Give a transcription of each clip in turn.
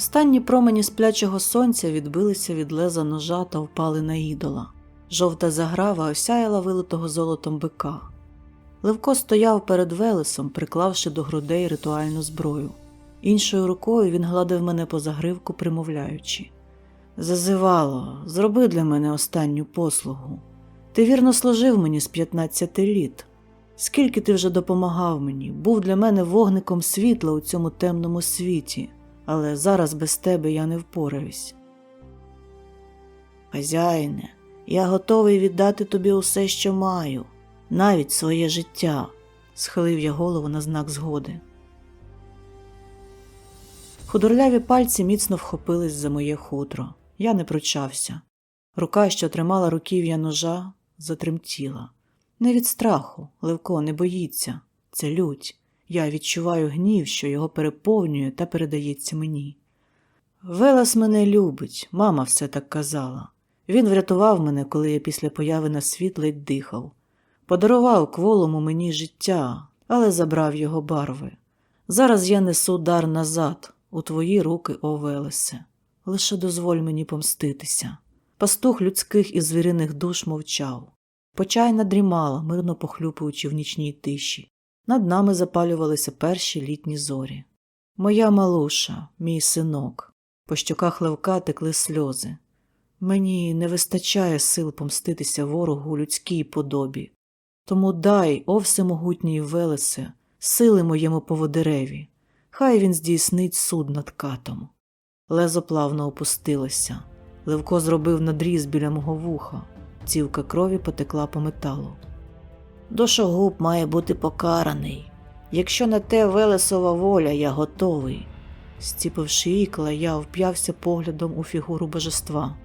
Останні промені сплячого сонця відбилися від леза ножа та впали на ідола. Жовта заграва осяяла вилитого золотом бика. Левко стояв перед велесом, приклавши до грудей ритуальну зброю. Іншою рукою він гладив мене по загривку, примовляючи Зазивало, зроби для мене останню послугу. Ти вірно служив мені з 15 літ. Скільки ти вже допомагав мені, був для мене вогником світла у цьому темному світі, але зараз без тебе я не впораюсь. Хазяїне, я готовий віддати тобі усе, що маю, навіть своє життя, схилив я голову на знак згоди. Худорляві пальці міцно вхопились за моє хутро. Я не пручався. Рука, що тримала руків'я ножа, затремтіла. Не від страху, Левко не боїться. Це лють. Я відчуваю гнів, що його переповнює та передається мені. Велес мене любить, мама все так казала. Він врятував мене, коли я після появи на світ ледь дихав. Подарував кволому мені життя, але забрав його барви. Зараз я несу дар назад, у твої руки, о Велесе. Лише дозволь мені помститися. Пастух людських і звіриних душ мовчав. Почайна дрімала, мирно похлюпуючи в нічній тиші. Над нами запалювалися перші літні зорі. Моя малуша, мій синок, по щоках левка текли сльози. Мені не вистачає сил помститися ворогу у людській подобі. Тому дай, о всемогутній Велесе, сили моєму поводиреві, хай він здійснить суд над катом. Лезо плавно опустилося. Левко зробив надріз біля мого вуха. Цівка крові потекла по металу. Дошогуб має бути покараний. Якщо на те Велесова воля, я готовий. Стіпивши ікла, я вп'явся поглядом у фігуру божества.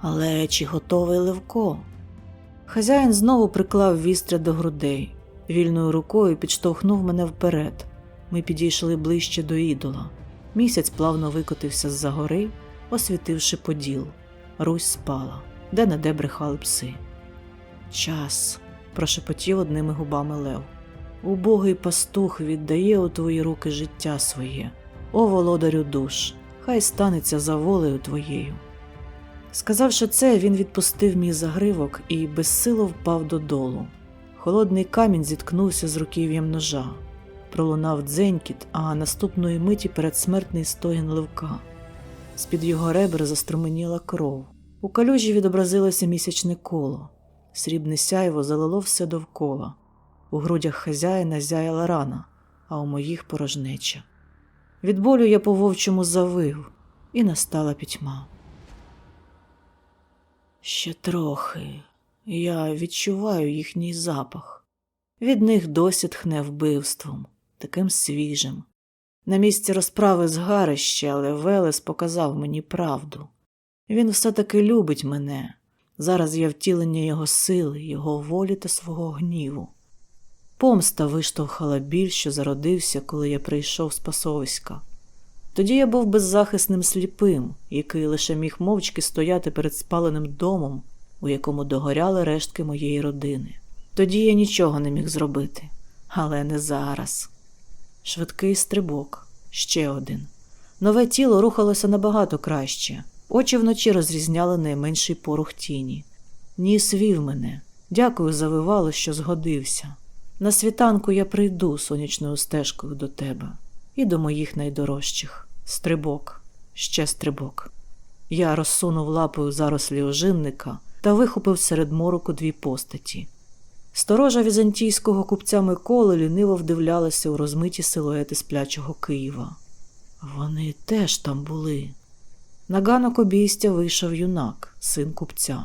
Але чи готовий Левко? Хазяїн знову приклав вістря до грудей, вільною рукою підштовхнув мене вперед. Ми підійшли ближче до ідола. Місяць плавно викотився з-за гори, освітивши поділ. Русь спала, де не де брехали пси. Час, прошепотів одними губами Лев. Убогий пастух віддає у твої руки життя своє, о володарю душ, хай станеться за волею твоєю. Сказавши це, він відпустив мій загривок і безсило впав додолу. Холодний камінь зіткнувся з руків'ям ножа. Пролунав дзенькіт, а наступної миті передсмертний стогін левка. З-під його ребер заструменіла кров. У калюжі відобразилося місячне коло. Срібне сяйво залило все довкола. У грудях хазяїна зяяла рана, а у моїх порожнеча. Від болю я по вовчому завив, і настала пітьма. Ще трохи. Я відчуваю їхній запах. Від них досі тхне вбивством, таким свіжим. На місці розправи згарище, але Велес показав мені правду. Він все таки любить мене. Зараз я втілення його сили, його волі та свого гніву. Помста виштовхала біль, що зародився, коли я прийшов з пасовиська. Тоді я був беззахисним сліпим, який лише міг мовчки стояти перед спаленим домом, у якому догоряли рештки моєї родини. Тоді я нічого не міг зробити, але не зараз. Швидкий стрибок, ще один. Нове тіло рухалося набагато краще. Очі вночі розрізняли найменший порух тіні. Ніс вів мене. Дякую за вивало, що згодився. На світанку я прийду сонячною стежкою до тебе і до моїх найдорожчих. Стрибок, ще стрибок. Я розсунув лапою зарослі ожинника та вихопив серед мороку дві постаті. Сторожа візантійського купця Миколи ліниво вдивлялася у розмиті силуети сплячого Києва. Вони теж там були. На ганок обійстя вийшов юнак, син купця.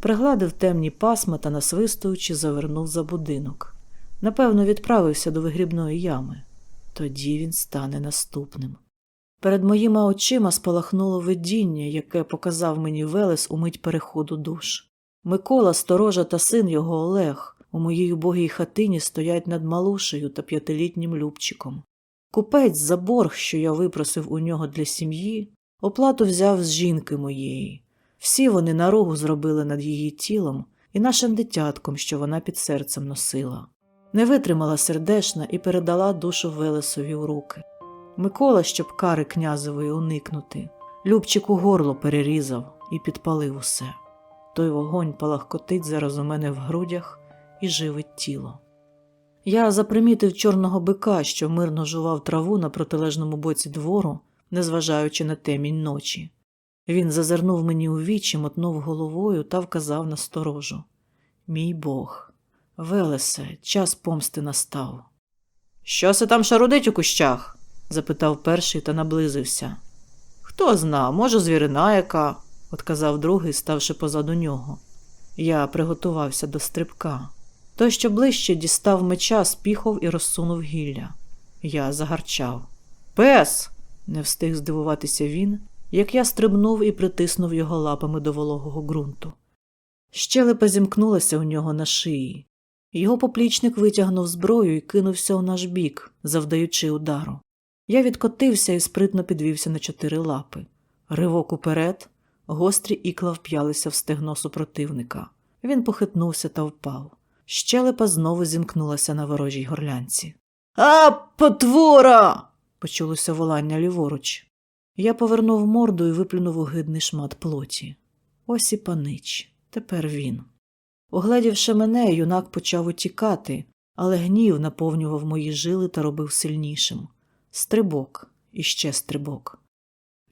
Пригладив темні пасма та, насвистуючи, завернув за будинок. Напевно, відправився до вигрібної ями. Тоді він стане наступним. Перед моїми очима спалахнуло видіння, яке показав мені Велес у мить переходу душ. Микола, сторожа та син його Олег у моїй убогій хатині стоять над малушею та п'ятилітнім Любчиком. Купець за борг, що я випросив у нього для сім'ї, оплату взяв з жінки моєї. Всі вони нарогу зробили над її тілом і нашим дитятком, що вона під серцем носила. Не витримала сердешна і передала душу Велесові у руки. Микола, щоб кари князевої уникнути, Любчику горло перерізав і підпалив усе. Той вогонь палахкотить зараз у мене в грудях і живить тіло. Я запримітив чорного бика, що мирно жував траву на протилежному боці двору, незважаючи на темінь ночі. Він зазирнув мені у вічі, мотнув головою та вказав на сторожу. Мій Бог, Велесе, час помсти настав. Що се там шарудить у кущах? запитав перший та наблизився. Хто зна, може, звірина яка, отказав другий, ставши позаду нього. Я приготувався до стрибка. Той, що ближче, дістав меча, спіхов і розсунув гілля. Я загарчав. Пес. Не встиг здивуватися він, як я стрибнув і притиснув його лапами до вологого ґрунту. Щелепа зімкнулася у нього на шиї. Його поплічник витягнув зброю і кинувся у наш бік, завдаючи удару. Я відкотився і спритно підвівся на чотири лапи. Ривок уперед, гострі ікла вп'ялися в стегно супротивника. Він похитнувся та впав. Щелепа знову зімкнулася на ворожій горлянці. А, потвора! Почулося волання ліворуч. Я повернув морду і виплюнув огидний шмат плоті. Ось і панич. Тепер він. Угледівши мене, юнак почав утікати, але гнів наповнював мої жили та робив сильнішим. Стрибок, і ще стрибок.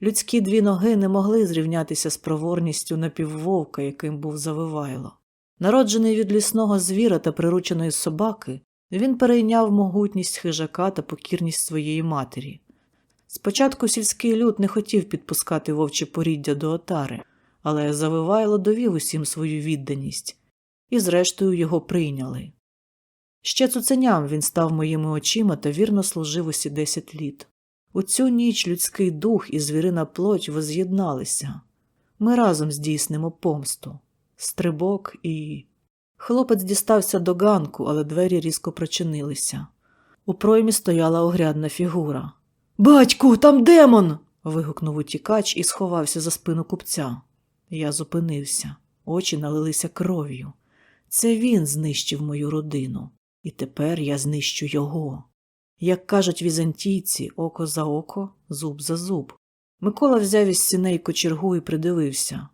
Людські дві ноги не могли зрівнятися з проворністю напіввовка, яким був завивайло. Народжений від лісного звіра та прирученої собаки, він перейняв могутність хижака та покірність своєї матері. Спочатку сільський люд не хотів підпускати вовче поріддя до отари, але завивайло довів усім свою відданість, і зрештою його прийняли. Ще цуценям він став моїми очима та вірно служив усі десять літ. У цю ніч людський дух і звірина плоть воз'єдналися. Ми разом здійснимо помсту, стрибок і. Хлопець дістався до ганку, але двері різко прочинилися. У проймі стояла огрядна фігура. Батьку, там демон. вигукнув утікач і сховався за спину купця. Я зупинився, очі налилися кров'ю. Це він знищив мою родину, і тепер я знищу його. Як кажуть візантійці, око за око, зуб за зуб. Микола взяв із сіней кочергу і придивився.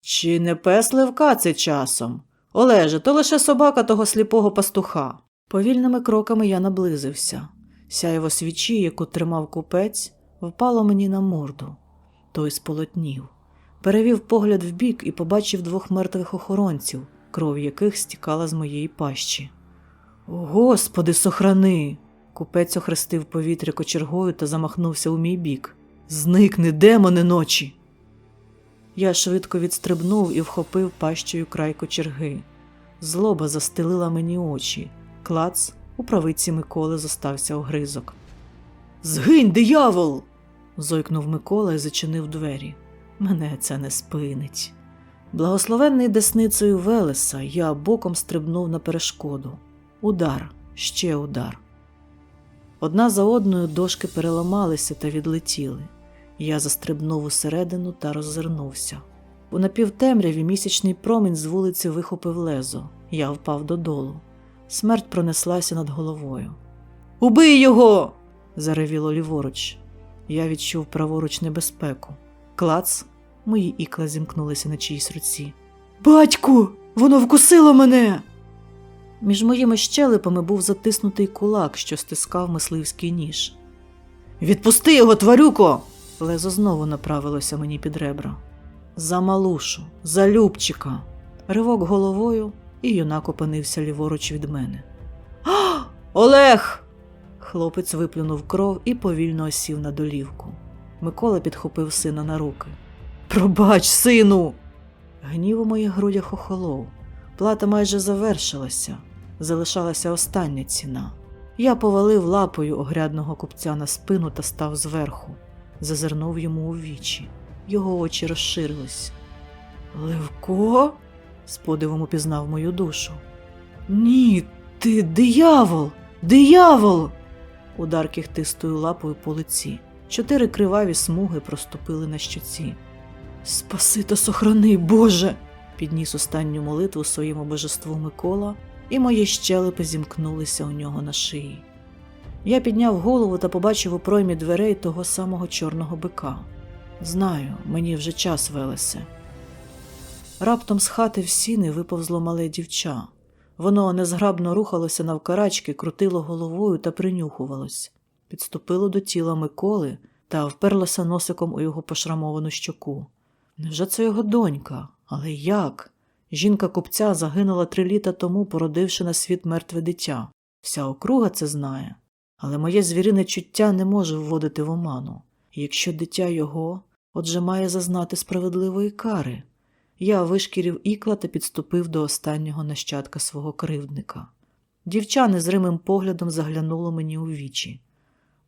Чи не пес левка це часом? Олеже, то лише собака того сліпого пастуха. Повільними кроками я наблизився. Сяєво свічі, яку тримав купець, впало мені на морду. Той сполотнів. Перевів погляд вбік і побачив двох мертвих охоронців, кров яких стікала з моєї пащі. Господи, сохрани! Купець охрестив повітря кочергою та замахнувся у мій бік. Зникни, демони ночі! Я швидко відстрибнув і вхопив пащею край кочерги. Злоба застелила мені очі. Клац у правиці Миколи зостався огризок. Згинь, диявол! зойкнув Микола і зачинив двері. Мене це не спинить. Благословенний десницею Велеса я боком стрибнув на перешкоду. Удар, ще удар. Одна за одною дошки переламалися та відлетіли. Я застрибнув усередину та роззирнувся. У напівтемряві місячний промінь з вулиці вихопив лезо. Я впав додолу. Смерть пронеслася над головою. Убий його. заревіло ліворуч. Я відчув праворуч небезпеку. Клац, мої ікла зімкнулися на чиїсь руці. Батьку, воно вкусило мене. Між моїми щелепами був затиснутий кулак, що стискав мисливський ніж. Відпусти його, тварюко! Лезо знову направилося мені під ребра. За малушу, за Любчика. Ривок головою, і юнак опинився ліворуч від мене. А! Олег! Хлопець виплюнув кров і повільно осів на долівку. Микола підхопив сина на руки. Пробач, сину! Гнів у моїх грудях охолов. Плата майже завершилася. Залишалася остання ціна. Я повалив лапою огрядного купця на спину та став зверху, зазирнув йому у вічі. Його очі розширились. Левко? з подивом упізнав мою душу. Ні, ти диявол! Диявол! Удар кіхтистою лапою по лиці. Чотири криваві смуги проступили на щоці. Спаси та сохрани, Боже! підніс останню молитву своєму божеству Микола, і мої щелепи зімкнулися у нього на шиї. Я підняв голову та побачив у проймі дверей того самого чорного бика. Знаю, мені вже час Велесе. Раптом з хати в сіни виповзло мале дівча. Воно незграбно рухалося навкарачки, крутило головою та принюхувалось. Підступило до тіла Миколи та вперлося носиком у його пошрамовану щоку. Невже це його донька? Але як? Жінка купця загинула три літа тому, породивши на світ мертве дитя. Вся округа це знає. Але моє звірине чуття не може вводити в оману. Якщо дитя його, отже має зазнати справедливої кари. Я вишкірів ікла та підступив до останнього нащадка свого кривдника. Дівча незримим поглядом заглянуло мені у вічі.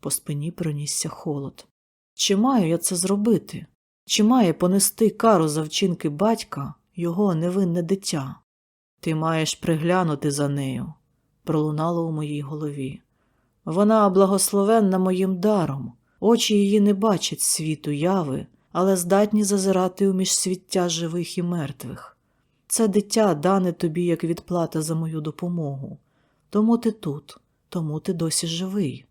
По спині пронісся холод. Чи маю я це зробити? Чи має понести кару за вчинки батька його невинне дитя? Ти маєш приглянути за нею, пролунало у моїй голові. Вона благословенна моїм даром, очі її не бачать світу яви, але здатні зазирати у міжсвіття живих і мертвих. Це дитя дане тобі як відплата за мою допомогу. Тому ти тут, тому ти досі живий.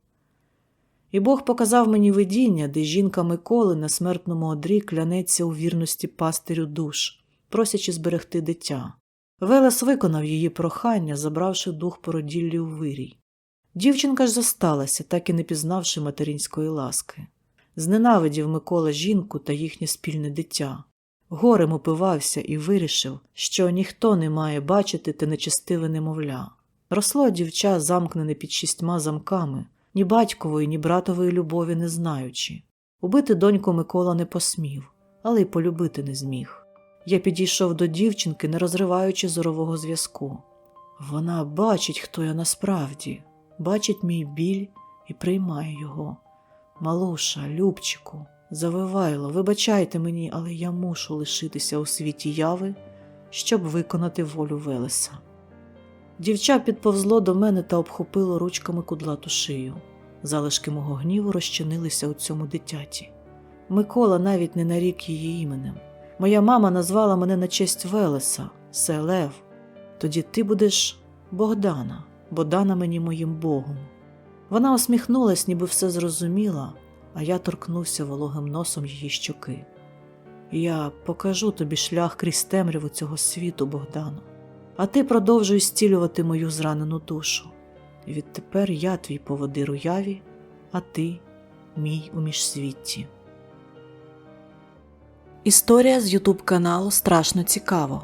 І Бог показав мені видіння, де жінка Миколи на смертному одрі клянеться у вірності пастирю душ, просячи зберегти дитя. Велес виконав її прохання, забравши дух породіллі у вирій. Дівчинка ж зосталася, так і не пізнавши материнської ласки. Зненавидів Микола жінку та їхнє спільне дитя. Горем упивався і вирішив, що ніхто не має бачити те нечестиве немовля. Росло дівча, замкнене під шістьма замками, ні батькової, ні братової любові не знаючи. Убити доньку Микола не посмів, але й полюбити не зміг. Я підійшов до дівчинки, не розриваючи зорового зв'язку. Вона бачить, хто я насправді, бачить мій біль і приймає його. Малуша, Любчику, завивайло, вибачайте мені, але я мушу лишитися у світі яви, щоб виконати волю Велеса. Дівча підповзло до мене та обхопило ручками кудлату шию. Залишки мого гніву розчинилися у цьому дитяті. Микола навіть не нарік її іменем. Моя мама назвала мене на честь Велеса, Селев. Тоді ти будеш Богдана, бо дана мені моїм Богом. Вона усміхнулась, ніби все зрозуміла, а я торкнувся вологим носом її щоки. Я покажу тобі шлях крізь темряву цього світу, Богдану, а ти продовжуй стілювати мою зранену душу. Відтепер я твій поводир у яві, а ти мій у міжсвітті. Історія з Ютуб каналу Страшно цікаво.